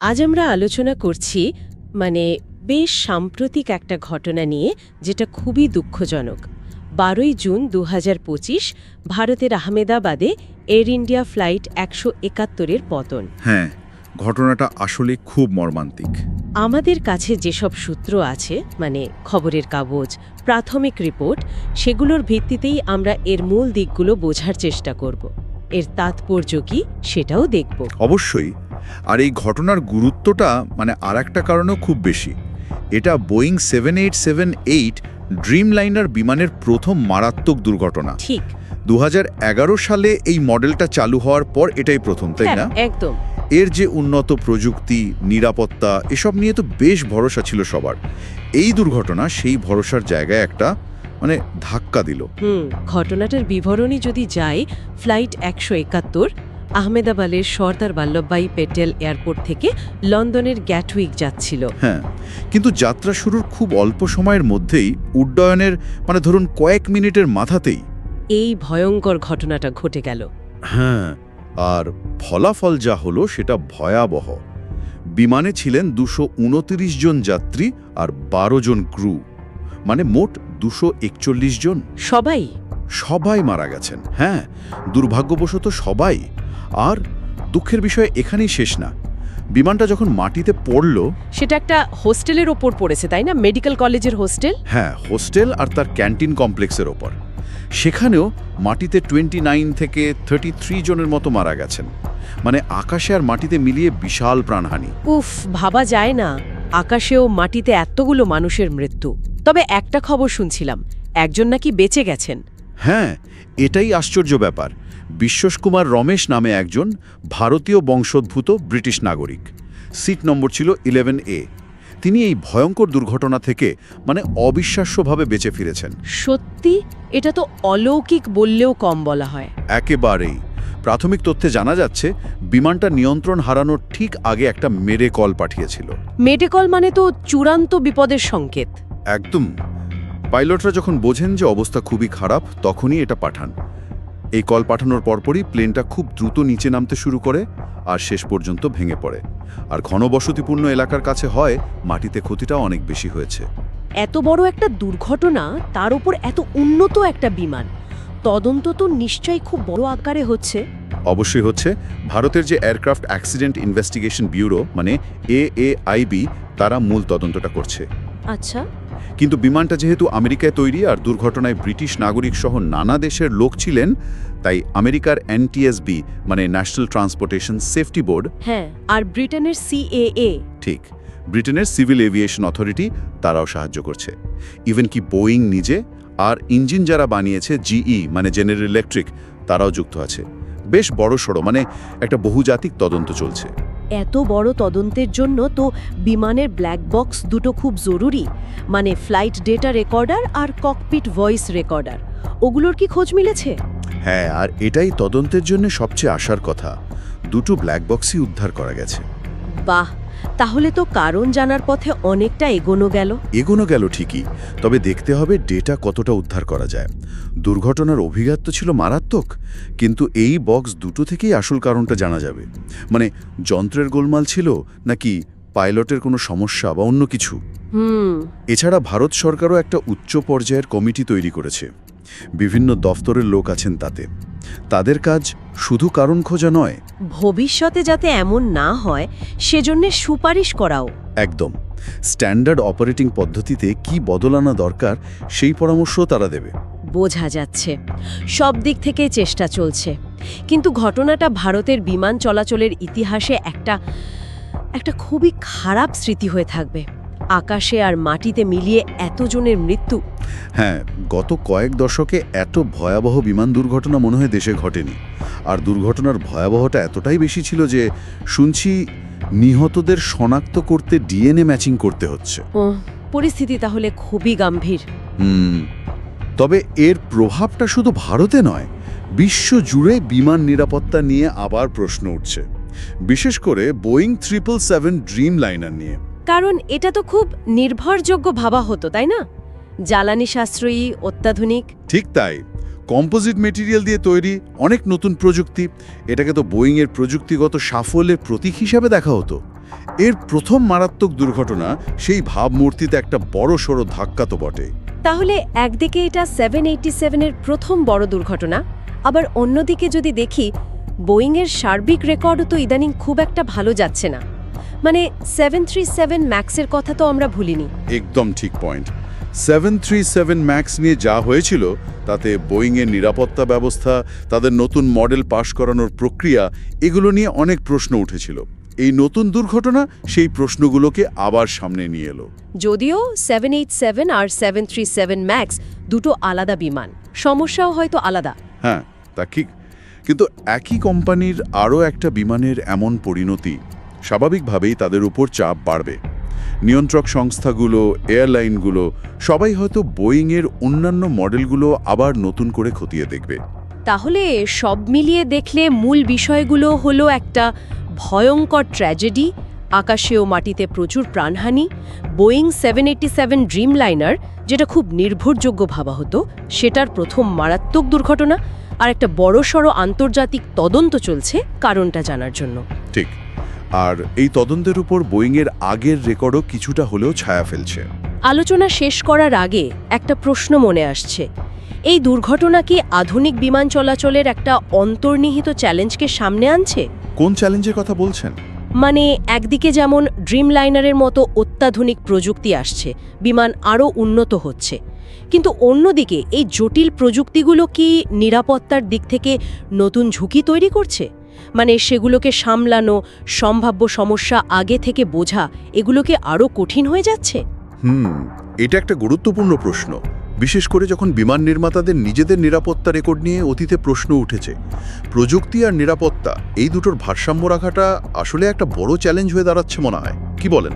আজ আমরা আলোচনা করছি মানে বেশ সাম্প্রতিক একটা ঘটনা নিয়ে যেটা খুবই দুঃখজনক। বারোই জুন দু পঁচিশ ভারতের আহমেদাবাদে এয়ার ইন্ডিয়া ফ্লাইট একশো একাত্তরের পতন। হ্যাঁ ঘটনাটা আসলে খুব মর্মান্তিক। আমাদের কাছে যেসব সূত্র আছে মানে খবরের কাগজ প্রাথমিক রিপোর্ট সেগুলোর ভিত্তিতেই আমরা এর মূল দিকগুলো বোঝার চেষ্টা করব। এর তাৎপর্য কি সেটাও দেখব। অবশ্যই আর এই ঘটনার গুরুত্বটা মানে আর একটা কারণেও খুব বেশি। এটা Boeing seven eight seven eight dreamliner বিমানের প্রথম মারাত্মক দুর্ঘটনা। ঠিক। দুহাজার এগারো সালে এই মডেলটা চালু হওয়ার পর এটাই প্রথম তাই হ্যাঁ না? একদম। এর যে উন্নত প্রযুক্তি নিরাপত্তা এসব নিয়ে তো বেশ ভরসা ছিল সবার। এই দুর্ঘটনা সেই ভরসার জায়গায় একটা মানে ধাক্কা দিল। হুম ঘটনাটার বিবরণী যদি যায় ফ্লাইট একশো একাত্তর আহমেদাবাদের সর্দার বল্লভভাই পেটেল এয়ারপোর্ট থেকে লন্ডনের গ্যাটউইক যাচ্ছিল। হ্যাঁ কিন্তু যাত্রা শুরুর খুব অল্প সময়ের মধ্যেই উড্ডয়নের মানে ধরুন কয়েক মিনিটের মাথাতেই। এই ভয়ঙ্কর ঘটনাটা ঘটে গেল। হ্যাঁ আর ফলাফল যা হলো সেটা ভয়াবহ। বিমানে ছিলেন দুশো জন যাত্রী আর বারো জন ক্রু মানে মোট দুশো একচল্লিশ জন। সবাই? সবাই মারা গেছেন। হ্যাঁ দুর্ভাগ্যবশত সবাই। আর দুঃখের বিষয় এখানেই শেষ না। বিমানটা যখন মাটিতে পড়ল সেটা একটা হোস্টেলের ওপর পড়েছে তাই না? মেডিকেল কলেজের হোস্টেল? হ্যাঁ হোস্টেল আর তার ক্যান্টিন কমপ্লেক্সের ওপর। সেখানেও মাটিতে টোয়েন্টি নাইন থেকে থার্টি থ্রি জনের মতো মারা গেছেন। মানে আকাশে আর মাটিতে মিলিয়ে বিশাল প্রাণহানি। উফ ভাবা যায় না। আকাশেও মাটিতে এতগুলো মানুষের মৃত্যু। তবে একটা খবর শুনছিলাম একজন নাকি বেঁচে গেছেন। হ্যাঁ এটাই আশ্চর্য ব্যাপার। বিশ্বসকুমার রমেশ নামে একজন ভারতীয় বংশোদ্ভূত ব্রিটিশ নাগরিক। সিট নম্বর ছিল ইলেভেন এ তিনি এই ভয়ঙ্কর দুর্ঘটনা থেকে মানে অবিশ্বাস্যভাবে বেঁচে ফিরেছেন। সত্যি? এটা তো অলৌকিক বললেও কম বলা হয়। একেবারেই। প্রাথমিক তথ্যে জানা যাচ্ছে বিমানটা নিয়ন্ত্রণ হারানোর ঠিক আগে একটা মেরে কল পাঠিয়েছিল। মেডিকল মানে তো চূড়ান্ত বিপদের সংকেত। একদম। পাইলটরা যখন বোঝেন যে অবস্থা খুবই খারাপ তখনই এটা পাঠান। এই কল পাঠানোর পরপরই প্লেনটা খুব দ্রুত নিচে নামতে শুরু করে আর শেষ পর্যন্ত ভেঙে পড়ে। আর ঘনবসতিপূর্ণ এলাকার কাছে হয় মাটিতে ক্ষতিটা অনেক বেশি হয়েছে। এত বড় একটা দুর্ঘটনা তার উপর এত উন্নত একটা বিমান তদন্ত তো নিশ্চয়ই খুব বড় আকারে হচ্ছে। অবশ্যই হচ্ছে। ভারতের যে এয়ারক্রাফট অ্যাক্সিডেন্ট ইনভেস্টিগেশন ব্যুরো মানে এএআইবি তারা মূল তদন্তটা করছে। আচ্ছা। কিন্তু বিমানটা যেহেতু আমেরিকায় তৈরি আর দুর্ঘটনায় ব্রিটিশ নাগরিক সহ নানা দেশের লোক ছিলেন তাই আমেরিকার এনটিএসবি মানে ন্যাশনাল ট্রান্সপোর্টেশন সেফটি বোর্ড হ্যাঁ আর ব্রিটেনের সিএএ। ঠিক ব্রিটেনের সিভিল এভিয়েশন অথরিটি তারাও সাহায্য করছে। ইভেন কি বোয়িং নিজে আর ইঞ্জিন যারা বানিয়েছে জিই মানে জেনারেল ইলেকট্রিক তারাও যুক্ত আছে। বেশ বড় সড়ো মানে একটা বহুজাতিক তদন্ত চলছে। এত বড় তদন্তের জন্য তো বিমানের ব্ল্যাক বক্স দুটো খুব জরুরি মানে ফ্লাইট ডেটা রেকর্ডার আর ককপিট ভয়েস রেকর্ডার ওগুলোর কি খোঁজ মিলেছে? হ্যাঁ আর এটাই তদন্তের জন্য সবচেয়ে আসার কথা। দুটো ব্ল্যাক বক্সই উদ্ধার করা গেছে। বাহ তাহলে তো কারণ জানার পথে অনেকটা এগোনো গেল। এগোনো গেল ঠিকই তবে দেখতে হবে ডেটা কতটা উদ্ধার করা যায়। দুর্ঘটনার অভিঘাত তো ছিল মারাত্মক কিন্তু এই বক্স দুটো থেকেই আসল কারণটা জানা যাবে। মানে যন্ত্রের গোলমাল ছিল নাকি পাইলটের কোনো সমস্যা বা অন্য কিছু? হুম। এছাড়া ভারত সরকারও একটা উচ্চ পর্যায়ের কমিটি তৈরি করেছে। বিভিন্ন দফতরের লোক আছেন তাতে। তাদের কাজ শুধু কারণ খোঁজা নয়। ভবিষ্যতে যাতে এমন না হয় সেজন্য সুপারিশ করাও। একদম। স্ট্যান্ডার্ড অপারেটিং পদ্ধতিতে কি বদল আনা দরকার সেই পরামর্শও তারা দেবে। বোঝা যাচ্ছে। সব দিক থেকে চেষ্টা চলছে। কিন্তু ঘটনাটা ভারতের বিমান চলাচলের ইতিহাসে একটা একটা খুবই খারাপ স্মৃতি হয়ে থাকবে। আকাশে আর মাটিতে মিলিয়ে এতজনের মৃত্যু হ্যাঁ গত কয়েক দশকে এত ভয়াবহ বিমান দুর্ঘটনা মনে হয় দেশে ঘটেনি। আর দুর্ঘটনার ভয়াবহটা এতটাই বেশি ছিল যে শুনছি নিহতদের শনাক্ত করতে ডিএনএ ম্যাচিং করতে হচ্ছে। পরিস্থিতি তাহলে খুবই গম্ভীর। হুম তবে এর প্রভাবটা শুধু ভারতে নয় বিশ্ব জুড়ে বিমান নিরাপত্তা নিয়ে আবার প্রশ্ন উঠছে। বিশেষ করে Boeing triple seven dream liner নিয়ে। কারণ এটা তো খুব নির্ভরযোগ্য ভাবা হতো তাই না? জ্বালানি সাশ্রয়ী অত্যাধুনিক। ঠিক তাই। কম্পোজিট মেটেরিয়াল দিয়ে তৈরি অনেক নতুন প্রযুক্তি। এটাকে তো বোয়িংয়ের প্রযুক্তিগত সাফল্যের প্রতীক হিসাবে দেখা হতো। এর প্রথম মারাত্মক দুর্ঘটনা সেই ভাবমূর্তিতে একটা বড় সড়ো ধাক্কা তো বটে। তাহলে একদিকে এটা সেভেন এইটি সেভেনের প্রথম বড় দুর্ঘটনা আবার অন্যদিকে যদি দেখি বোয়িংয়ের সার্বিক রেকর্ডও তো ইদানিং খুব একটা ভালো যাচ্ছে না। মানে সেভেন থ্রি সেভেন ম্যাক্সের কথা তো আমরা ভুলিনি। একদম ঠিক point seven three seven max নিয়ে যা হয়েছিল তাতে বোয়িংয়ের নিরাপত্তা ব্যবস্থা তাদের নতুন মডেল পাশ করানোর প্রক্রিয়া এগুলো নিয়ে অনেক প্রশ্ন উঠেছিল। এই নতুন দুর্ঘটনা সেই প্রশ্নগুলোকে আবার সামনে নিয়ে এলো। যদিও সেভেন এইট সেভেন আর সেভেন থ্রি সেভেন ম্যাক্স দুটো আলাদা বিমান সমস্যাও হয়তো আলাদা। হ্যাঁ তা ঠিক। কিন্তু একই কোম্পানির আরও একটা বিমানের এমন পরিণতি স্বাভাবিকভাবেই তাদের উপর চাপ বাড়বে। নিয়ন্ত্রক সংস্থাগুলো এয়ারলাইনগুলো সবাই হয়তো বোয়িংয়ের অন্যান্য মডেলগুলো আবার নতুন করে খতিয়ে দেখবে। তাহলে সব মিলিয়ে দেখলে মূল বিষয়গুলো হলো একটা ভয়ঙ্কর ট্র্যাজেডি আকাশে ও মাটিতে প্রচুর প্রাণহানি Boeing seven eighty seven dreamliner যেটা খুব নির্ভরযোগ্য ভাবা হতো সেটার প্রথম মারাত্মক দুর্ঘটনা আর একটা বড়সড় আন্তর্জাতিক তদন্ত চলছে কারণটা জানার জন্য। ঠিক। আর এই তদন্তের উপর বোয়িংয়ের আগের রেকর্ডও কিছুটা হলেও ছায়া ফেলছে। আলোচনা শেষ করার আগে একটা প্রশ্ন মনে আসছে। এই দুর্ঘটনা কি আধুনিক বিমান চলাচলের একটা অন্তর্নিহিত চ্যালেঞ্জকে সামনে আনছে? কোন চ্যালেঞ্জের কথা বলছেন? মানে একদিকে যেমন ড্রিম লাইনারের মতো অত্যাধুনিক প্রযুক্তি আসছে বিমান আরও উন্নত হচ্ছে। কিন্তু অন্যদিকে এই জটিল প্রযুক্তিগুলো কি নিরাপত্তার দিক থেকে নতুন ঝুঁকি তৈরি করছে? মানে সেগুলোকে সামলানো, সম্ভাব্য সমস্যা আগে থেকে বোঝা, এগুলোকে আরও কঠিন হয়ে যাচ্ছে? হুম, এটা একটা গুরুত্বপূর্ণ প্রশ্ন। বিশেষ করে যখন বিমান নির্মাতাদের নিজেদের নিরাপত্তা রেকর্ড নিয়ে অতীতে প্রশ্ন উঠেছে। প্রযুক্তি আর নিরাপত্তা, এই দুটোর ভারসাম্য রাখাটা আসলে একটা বড় চ্যালেঞ্জ হয়ে দাঁড়াচ্ছে মনে হয়। কি বলেন?